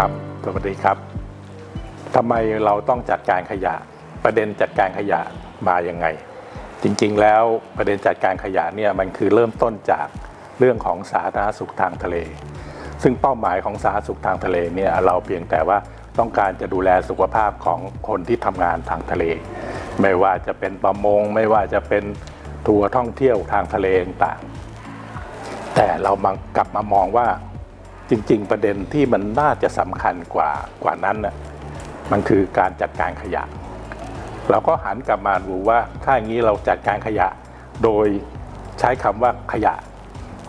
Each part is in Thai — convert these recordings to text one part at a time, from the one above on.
ครับ สวัสดีครับทำไมเราต้องจัดการขยะ ประเด็นจัดการขยะมายังไง จริงๆ แล้วประเด็นจัดการขยะเนี่ยมันคือเริ่มต้นจากเรื่องของสาธารณสุขทางทะเล ซึ่งเป้าหมายของสาธารณสุขทางทะเลเนี่ยเราเพียงแต่ว่าต้องการจะดูแลสุขภาพของคนที่ทำงานทางทะเล ไม่ว่าจะเป็นประมง ไม่ว่าจะเป็นทัวร์ท่องเที่ยวทางทะเลต่างแต่เรามากลับมามองว่า จริง ๆ ประเด็นที่มันน่าจะสำคัญกว่ากว่านั้นน่ะมันคือการจัดการขยะ เราก็หันกลับมาดูว่าถ้าอย่างนี้เราจัดการขยะ โดยใช้คำว่าขยะ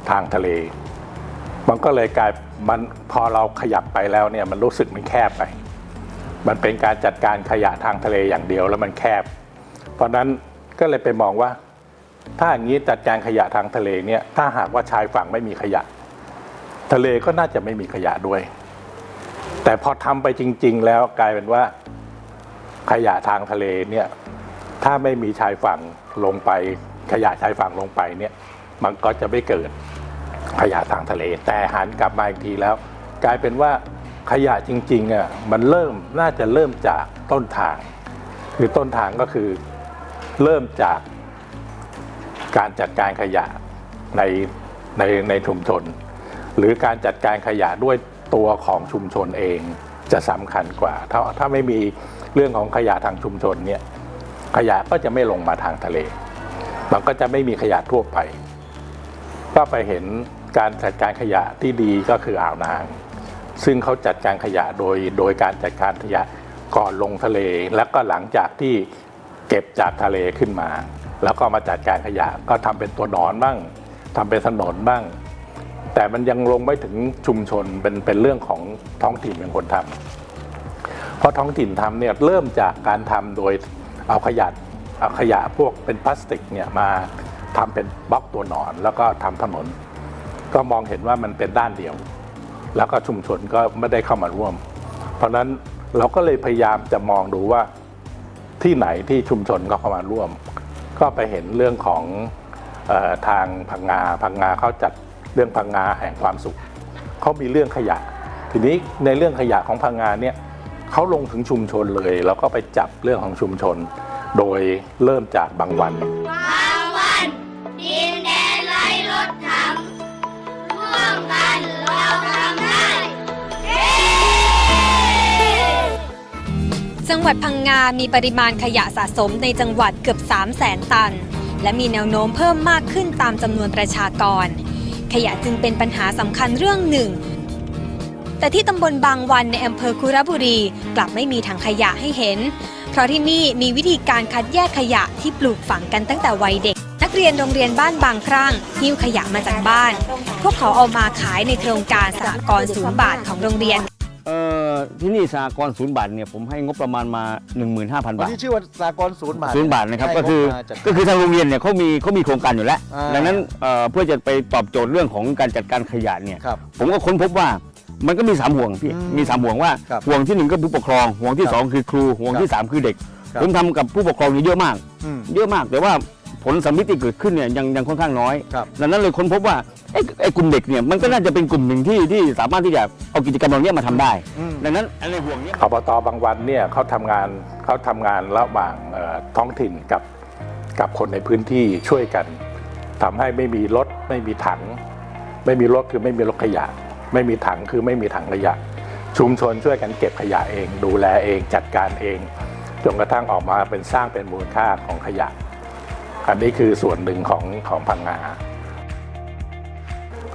ทางทะเล มันก็เลยกลายมันพอเราขยับไปแล้วเนี่ยมันรู้สึกมันแคบไป มันเป็นการจัดการขยะทางทะเลอย่างเดียวแล้วมันแคบ เพราะนั้นก็เลยไปมองว่า ถ้าอย่างนี้จัดการขยะทางทะเลเนี่ยถ้าหากว่าชายฝั่งไม่มีขยะ ทะเลก็น่าจะไม่มีขยะด้วย แต่พอทำไปจริง ๆ แล้วกลายเป็นว่าขยะทางทะเลเนี่ยถ้าไม่มีชายฝั่งลงไปขยะชายฝั่งลงไปเนี่ยมันก็จะไม่เกิดขยะทางทะเล แต่หันกลับมาอีกทีแล้ว กลายเป็นว่าขยะจริงๆอะมันเริ่มน่าจะเริ่มจากต้นทาง คือต้นทางก็คือเริ่มจากการจัดการขยะในในในชุมชน หรือการจัดการขยะด้วยตัวของชุมชนเองจะสำคัญกว่า ถ้าถ้าไม่มีเรื่องของขยะทางชุมชนเนี่ยขยะก็จะไม่ลงมาทางทะเล มันก็จะไม่มีขยะทั่วไป ก็ไปเห็นการจัดการขยะที่ดีก็คืออ่าวนาง ซึ่งเขาจัดการขยะโดยโดยการจัดการขยะก่อนลงทะเล แล้วก็หลังจากที่เก็บจากทะเลขึ้นมา แล้วก็มาจัดการขยะก็ทำเป็นตัวหนอนบ้างทำเป็นถนนบ้าง แต่มันยังลงไม่ถึงชุมชนเป็นเป็นเรื่องของท้องถิ่นเป็นคนทำเพราะท้องถิ่นทำเนี่ยเริ่มจากการทำโดยเอาขยะเอาขยะพวกเป็นพลาสติกเนี่ยมาทำเป็นบล็อกตัวหนอน แล้วก็ทำถนน ก็มองเห็นว่ามันเป็นด้านเดียว แล้วก็ชุมชนก็ไม่ได้เข้ามาร่วม เพราะฉะนั้นเราก็เลยพยายามจะมองดูว่าที่ไหนที่ชุมชนก็เข้ามาร่วม ก็ไปเห็นเรื่องของออทางพังงาพังงาเขาจัด เรื่องพังงาแห่งความสุขเขามีเรื่องขยะ ทีนี้ในเรื่องขยะของพังงาเนี่ยเขาลงถึงชุมชนเลย แล้วก็ไปจับเรื่องของชุมชน โดยเริ่มจากบางวันบางวันดินแดนไร้รถถังร่วมกันเราทำได้จังหวัดพังงา มีปริมาณขยะสะสมในจังหวัดเกือบ 3 0 0แสนตัน และมีแนวโน้มเพิ่มมากขึ้นตามจำนวนประชากร ขยะจึงเป็นปัญหาสำคัญเรื่องหนึ่ง แต่ที่ตำบลบางวันในอำเภอคุระบุรีกลับไม่มีถังขยะให้เห็น เพราะที่นี่มีวิธีการคัดแยกขยะที่ปลูกฝังกันตั้งแต่วัยเด็ก นักเรียนโรงเรียนบ้านบางครั้งหิ้วขยะมาจากบ้าน พวกเขาเอามาขายในโครงการสหกรณ์ศูนย์บาทของโรงเรียน เอ่อที่นี่สหกรณ์ศูนย์บาทเนี่ยผมให้งบประมาณมา 15,000 วันบาท ที่ชื่อว่าสากลศูนย์บาทศูนย์บาทนะครับให้ก็คืองบมาจัด ก็คือทางโรงเรียนเนี่ยเขามีเขามีโครงการอยู่แล้ว อ่า ดังนั้นเอ่อเพื่อจะไปตอบโจทย์เรื่องของการจัดการขยะเนี่ยครับ ผมก็ค้นพบว่ามันก็มีสามห่วงพี่อืมมีสามห่วงว่าครับห่วงที่หนึ่งก็ผู้ปกครองห่วงที่ครับสองคือครูห่วงที่ครับสามคือเด็ก ครับ ผมทำกับผู้ปกครองเนี่ยเยอะมาก อืม เยอะมากแต่ว่าผลสัมมิติเกิดขึ้นเนี่ยยังยังค่อนข้างน้อย ครับดังนั้นเลยค้นพบว่า ไอ้ไอ้กลุ่มเด็กเนี่ยมันก็น่าจะเป็นกลุ่มหนึ่งที่ที่สามารถที่จะเอากิจกรรมเหล่านี้มาทำได้อืมดังนั้นอันในห่วงเนี้ย อบตบางวันเนี่ยเขาทำงานเขาทำงานระหว่างเอ่อท้องถิ่นกับกับคนในพื้นที่ช่วยกันทำให้ไม่มีรถไม่มีถัง ไม่มีรถคือไม่มีรถขยะ ไม่มีถังคือไม่มีถังขยะ ชุมชนช่วยกันเก็บขยะเอง ดูแลเองจัดการเองจนกระทั่งออกมาเป็นสร้างเป็นมูลค่าของขยะ อันนี้คือส่วนหนึ่งของของพังงา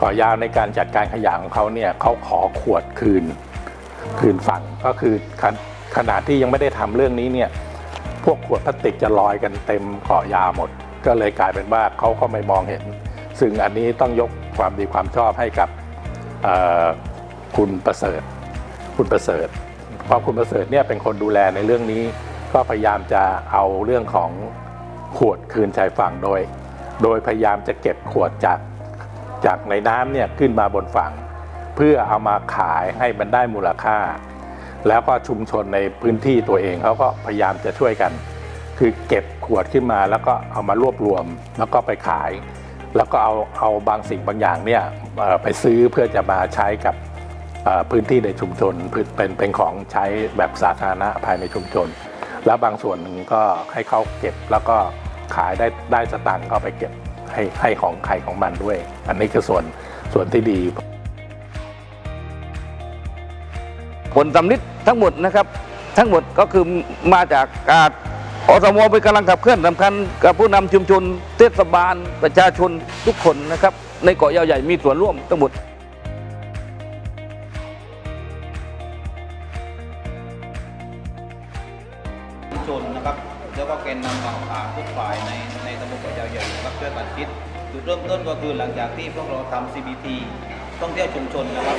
ก่อยาวในการจัดการขยะของเขาเนี่ยเขาขอขวดคืนคืนฝั่งก็คือขนขนาดที่ยังไม่ได้ทำเรื่องนี้เนี่ยพวกขวดพลาสติกจะลอยกันเต็มเกาะยาหมด ก็เลยกลายเป็นว่าเขาก็ไม่มองเห็น ซึ่งอันนี้ต้องยกความดีความชอบให้กับคุณประเสริฐ คุณประเสริฐ เพราะคุณประเสริฐเนี่ยเป็นคนดูแลในเรื่องนี้ ก็พยายามจะเอาเรื่องของขวดคืนชายฝั่งโดย โดยพยายามจะเก็บขวดจาก จากในน้ำเนี่ยขึ้นมาบนฝั่ง เพื่อเอามาขายให้มันได้มูลค่า แล้วก็ชุมชนในพื้นที่ตัวเองเขาก็พยายามจะช่วยกัน คือเก็บขวดขึ้นมาแล้วก็เอามารวบรวม แล้วก็ไปขาย แล้วก็เอาเอาบางสิ่งบางอย่างเนี่ยไปซื้อเพื่อจะมาใช้กับพื้นที่ในชุมชนพื้นเป็นเป็นของใช้แบบสาธารณะภายในชุมชน แล้วบางส่วนหนึ่งก็ให้เขาเก็บแล้วก็ขายได้ได้สตังค์ก็ไปเก็บ ให้ให้ของใครของมันด้วย อันนี้คือส่วนส่วนที่ดี ผลสำลิดทั้งหมดนะครับ ทั้งหมดก็คือมาจากการอสมเป็นกำลังขับเคลื่อนสำคัญกับผู้นำชุมชนเทศบาลประชาชนทุกคนนะครับ ในเกาะยาวใหญ่มีส่วนร่วมทั้งหมดชุมชนนะครับ แล้วก็แกนนำต่างๆทุกฝ่ายในในตำบลเกาะยาวใหญ่ครับช่วยกันคิดจุดเริ่มต้นก็คือหลังจากที่พวกเราทำ CBT ท่องเที่ยวชุมชนนะครับ